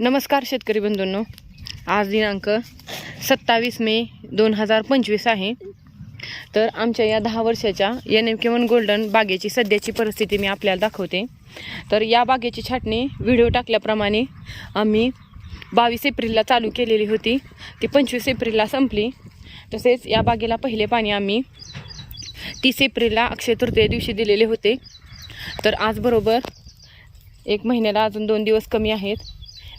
नमस्कार शेतकरी बंधूंनो. आज दिनांक सत्तावीस मे दोन हजार पंचवीस आहे. तर आमच्या या दहा वर्षाच्या N M K one golden बागेची सध्याची परिस्थिती मी आपल्याला दाखवते. तर या बागेची छाटणी व्हिडिओ टाकल्याप्रमाणे आम्ही बावीस एप्रिलला चालू केलेली होती. ती पंचवीस एप्रिलला संपली. तसेच या बागेला पहिले पाणी आम्ही तीस एप्रिलला अक्षय तृतीय दिवशी दिलेले होते. तर आज बरोबर एक महिन्याला अजून दोन दिवस कमी आहेत.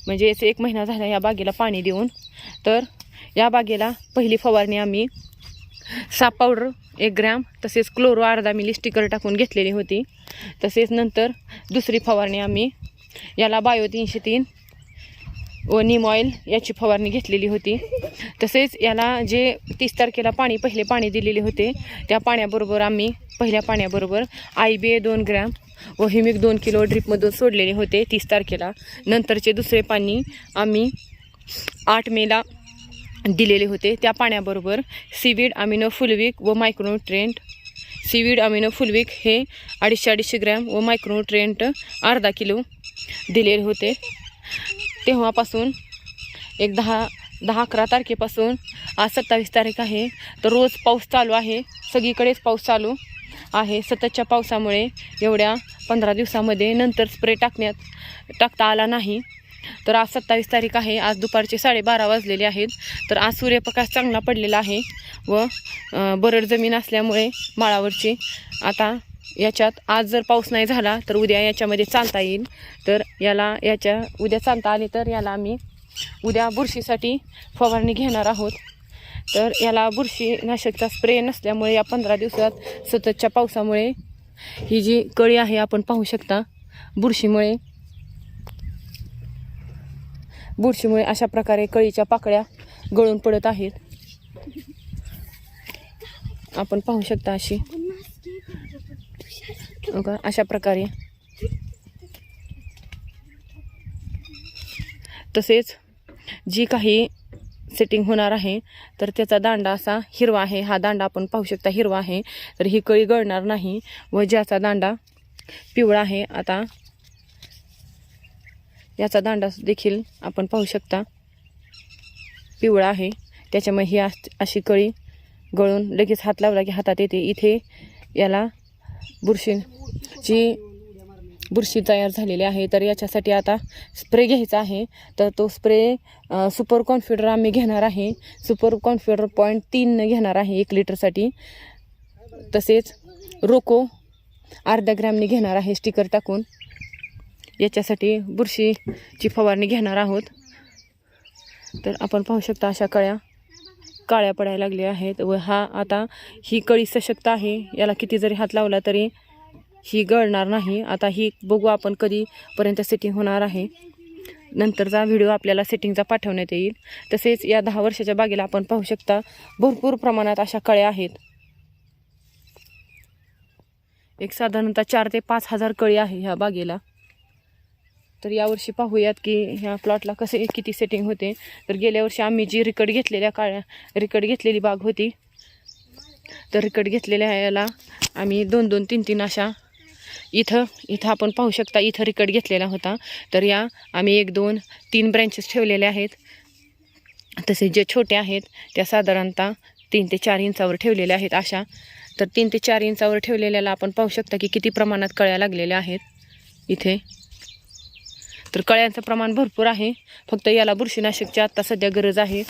म्हणजे याचे एक महिना झाला या बागेला पाणी देऊन. तर या बागेला पहिली फवारणी आम्ही साप पावडर एक ग्रॅम तसेच क्लोरो अर्धा मिली स्टिकर टाकून घेतलेली होती. तसेच नंतर दुसरी फवारणी आम्ही याला बायो तीनशे तीन व निम ऑइल याची फवारणी घेतलेली होती. तसेच याला जे तीस तारखेला पाणी पहिले पाणी दिलेले होते त्या पाण्याबरोबर आम्ही पहिल्या पाण्याबरोबर आय बी ए दोन ग्रॅम व हिमिक दोन किलो ड्रिपमधून सोडलेले होते तीस तारखेला. नंतरचे दुसरे पाणी आम्ही आठ मेला दिलेले होते. त्या पाण्याबरोबर सीवीड अमिनो फुलविक व मायक्रोन्युट्रेंट सीवीड अमिनो फुलविक हे अडीचशे अडीचशे ग्रॅम व मायक्रोन्युट्रेंट अर्धा किलो दिलेले होते. तेव्हापासून एक दहा दहा अकरा तारखेपासून आज सत्तावीस तारीख आहे. तर रोज पाऊस चालू आहे. सगळीकडेच पाऊस चालू आहे. सततच्या पावसामुळे एवढ्या पंधरा दिवसामध्ये नंतर स्प्रे टाकण्यात टाकता आला नाही. तर आज सत्तावीस तारीख आहे. आज दुपारचे साडेबारा वाजलेले आहेत. तर आज सूर्यप्रकाश चांगला पडलेला आहे व बरड जमीन असल्यामुळे माळावरची आता याच्यात आज जर पाऊस नाही झाला तर उद्या याच्यामध्ये चालता येईल. तर याला याच्या उद्या चालता आले तर याला आम्ही उद्या बुरशीसाठी फवारणी घेणार आहोत. तर याला बुरशीनाशकचा स्प्रे नसल्यामुळे या पंधरा दिवसात सततच्या पावसामुळे ही जी कळी आहे आपण पाहू शकता बुरशीमुळे. बुरशीमुळे अशा प्रकारे कळीच्या पाकळ्या गळून पडत आहेत. आपण पाहू शकता अशी. अशा प्रकारे. तसेच जी काही सेटिंग होणार आहे तर त्याचा दांडा असा हिरवा आहे. हा दांडा आपण पाहू शकता हिरवा आहे. तर ही कळी गळणार नाही व ज्याचा दांडा पिवळा आहे आता याचा दांडा देखील आपण पाहू शकता पिवळा आहे. त्याच्यामुळे ही अशी कळी गळून लगेच हात लावला की हातात येते. इथे याला बुरशीची बुरशी तयार झालेली आहे. तर याच्यासाठी आता स्प्रे घ्यायचा आहे. तर तो स्प्रे सुपर कॉन्फिडर आम्ही घेणार आहे. सुपर कॉन्फिडर पॉईंट तीन घेणार आहे एक लिटरसाठी तसेच रोको अर्धा ग्रॅमने घेणार आहे स्टिकर टाकून. याच्यासाठी बुरशीची फवारणी घेणार आहोत. तर आपण पाहू शकता अशा कळ्या काळ्या पडायला लागल्या आहेत व हा आता ही कळी सशक्त आहे. याला किती जरी हात लावला तरी ही गळणार नाही. आता ही बघू आपण कधीपर्यंत सेटिंग होणार आहे. नंतरचा व्हिडिओ आपल्याला सेटिंगचा पाठवण्यात येईल. तसेच या दहा वर्षाच्या बागेला आपण पाहू शकता भरपूर प्रमाणात अशा कळ्या आहेत. एक साधारणतः चार ते पाच हजार कळी आहे ह्या बागेला. तर यावर्षी पाहूयात की ह्या प्लॉटला कसे किती सेटिंग होते. तर गेल्या वर्षी आम्ही जी रिकड घेतलेल्या काळ्या रिकड घेतलेली बाग होती. तर रिकड घेतलेल्या याला आम्ही दोन दोन तीन तीन अशा इथं इथं आपण पाहू शकता इथं रिकट घेतलेला होता. तर या आम्ही एक दोन तीन ब्रँचेस ठेवलेले आहेत. तसे जे छोटे आहेत त्या साधारणतः तीन ते चार इंचावर ठेवलेल्या आहेत अशा. तर तीन ते चार इंचावर ठेवलेल्याला आपण पाहू शकता की किती प्रमाणात कळ्या लागलेल्या आहेत. इथे. तर कळ्यांचं प्रमाण भरपूर आहे. फक्त याला बुरशीनाशकची आत्ता सध्या गरज आहे.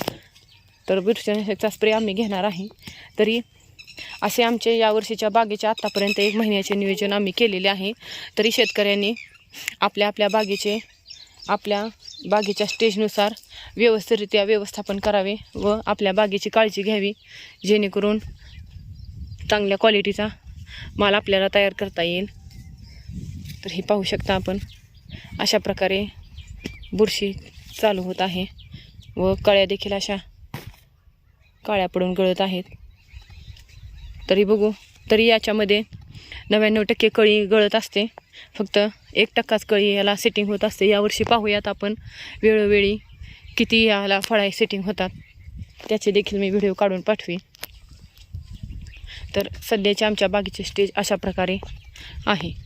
तर बुरशीनाशकचा स्प्रे आम्ही घेणार आहे. तरी असे आमचे यावर्षीच्या बागेचे आत्तापर्यंत एक महिन्याचे नियोजन आम्ही केलेले आहे. तरी शेतकऱ्यांनी आपल्या आपल्या बागेचे आपल्या बागेच्या स्टेजनुसार व्यवस्थितरित्या व्यवस्थापन करावे व आपल्या बागेची काळजी घ्यावी जेणेकरून चांगल्या क्वालिटीचा माल आपल्याला तयार करता येईल. तर हे पाहू शकता आपण अशा प्रकारे बुरशी चालू होत आहे व कळ्या देखील अशा काळ्या पडून गळत आहेत. तरी बघू. तरी याच्यामध्ये नव्याण्णव टक्के कळी गळत असते. फक्त एक टक्काच कळी याला सेटिंग होत असते. यावर्षी पाहूयात आपण वेळोवेळी किती याला फळा सेटिंग होतात. त्याचे देखील मी व्हिडिओ काढून पाठवी तर सध्याच्या आमच्या बागेचे स्टेज अशा प्रकारे आहे.